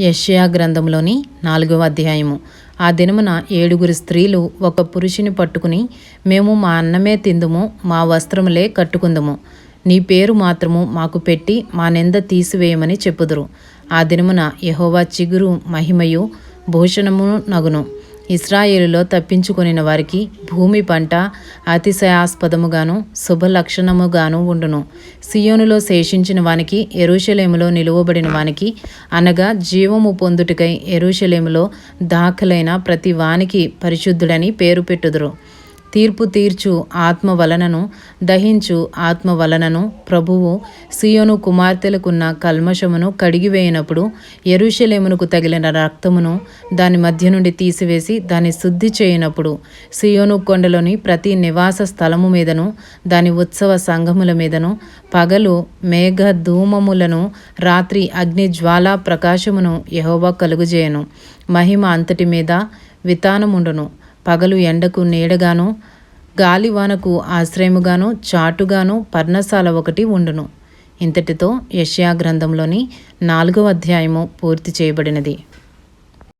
యష్యా గ్రంథంలోని నాలుగవ అధ్యాయము. ఆ దినమున ఏడుగురు స్త్రీలు ఒక పురుషుని పట్టుకుని మేము మా అన్నమే తిందుము మా వస్త్రములే కట్టుకుందుము. నీ పేరు మాత్రము మాకు పెట్టి మా నింద తీసివేయమని చెప్పుదురు. ఆ దినమున యహోవా చిగురు మహిమయు భూషణము నగును. ఇస్రాయేలులో తప్పించుకొనిన వారికి భూమి పంట అతిశయాస్పదముగాను శుభలక్షణముగాను ఉండును. సియోనులో శేషించిన వానికి ఎరుషలేములో నిలువబడిన వానికి అనగా జీవము పొందుటకై ఎరుషలేములో దాఖలైన ప్రతి వానికి పరిశుద్ధుడని పేరు పెట్టుదురు. తీర్పు తీర్చు ఆత్మ వలనను దహించు ఆత్మ వలనను ప్రభువు సియోను కుమార్తెలకున్న కల్మషమును కడిగివేయనప్పుడు ఎరుషలేమునకు తగిలిన రక్తమును దాని మధ్య నుండి తీసివేసి దాన్ని శుద్ధి చేయనప్పుడు సియోను కొండలోని ప్రతి నివాస స్థలము మీదను దాని ఉత్సవ సంఘముల మీదను పగలు మేఘ ధూమములను రాత్రి అగ్ని జ్వాలా ప్రకాశమును యహోవా కలుగుజేయను. మహిమ అంతటి మీద వితానముండును. పగలు ఎండకు నీడగాను గాలివానకు ఆశ్రయముగాను చాటుగాను పర్ణశాల ఒకటి ఉండును. ఇంతటితో యష్యా గ్రంథంలోని నాలుగవ అధ్యాయము పూర్తి చేయబడినది.